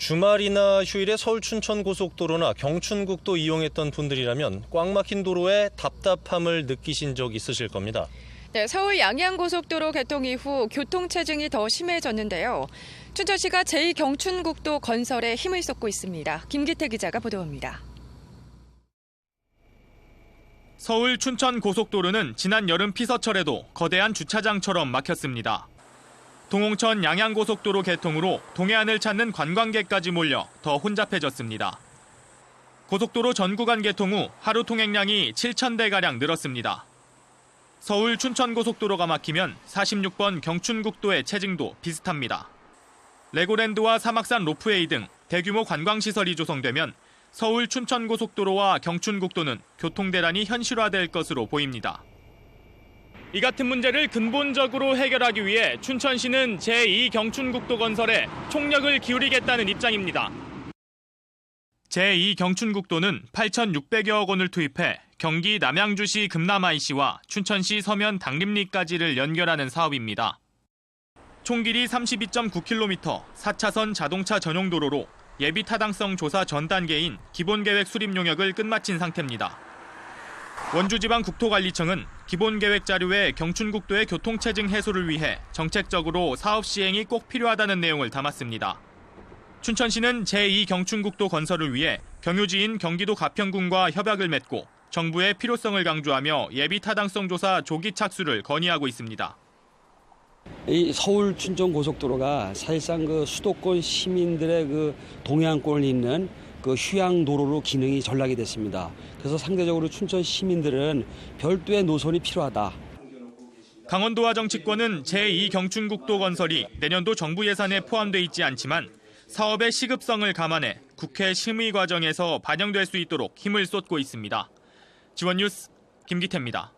주말이나 휴일에 서울 춘천 고속도로나 경춘국도 이용했던 분들이라면 꽉 막힌 도로에 답답함을 느끼신 적 있으실 겁니다. 네, 서울 양양고속도로 개통 이후 교통 체증이 더 심해졌는데요. 춘천시가 제2경춘국도 건설에 힘을 쏟고 있습니다. 김기태 기자가 보도합니다. 서울 춘천 고속도로는 지난 여름 피서철에도 거대한 주차장처럼 막혔습니다. 동홍천 양양고속도로 개통으로 동해안을 찾는 관광객까지 몰려 더 혼잡해졌습니다. 고속도로 전 구간 개통 후 하루 통행량이 7,000대가량 늘었습니다. 서울 춘천고속도로가 막히면 46번 경춘국도의 체증도 비슷합니다. 레고랜드와 사막산 로프웨이 등 대규모 관광시설이 조성되면 서울 춘천고속도로와 경춘국도는 교통대란이 현실화될 것으로 보입니다. 이 같은 문제를 근본적으로 해결하기 위해 춘천시는 제2경춘국도 건설에 총력을 기울이겠다는 입장입니다. 제2경춘국도는 8,600여억 원을 투입해 경기 남양주시 금남IC와 춘천시 서면 당림리까지를 연결하는 사업입니다. 총 길이 32.9km 4차선 자동차 전용 도로로 예비 타당성 조사 전 단계인 기본계획 수립 용역을 끝마친 상태입니다. 원주지방 국토관리청은 기본계획 자료에 경춘국도의 교통체증 해소를 위해 정책적으로 사업 시행이 꼭 필요하다는 내용을 담았습니다. 춘천시는 제2경춘국도 건설을 위해 경유지인 경기도 가평군과 협약을 맺고 정부의 필요성을 강조하며 예비 타당성 조사 조기 착수를 건의하고 있습니다. 이 서울 춘천 고속도로가 사실상 그 수도권 시민들의 그 동해안권을 잇는 그 휴양 도로로 기능이 전락이 됐습니다. 그래서 상대적으로 춘천 시민들은 별도의 노선이 필요하다. 강원도와 정치권은 제2경춘국도 건설이 내년도 정부 예산에 포함돼 있지 않지만 사업의 시급성을 감안해 국회 심의 과정에서 반영될 수 있도록 힘을 쏟고 있습니다. 지원 뉴스 김기태입니다.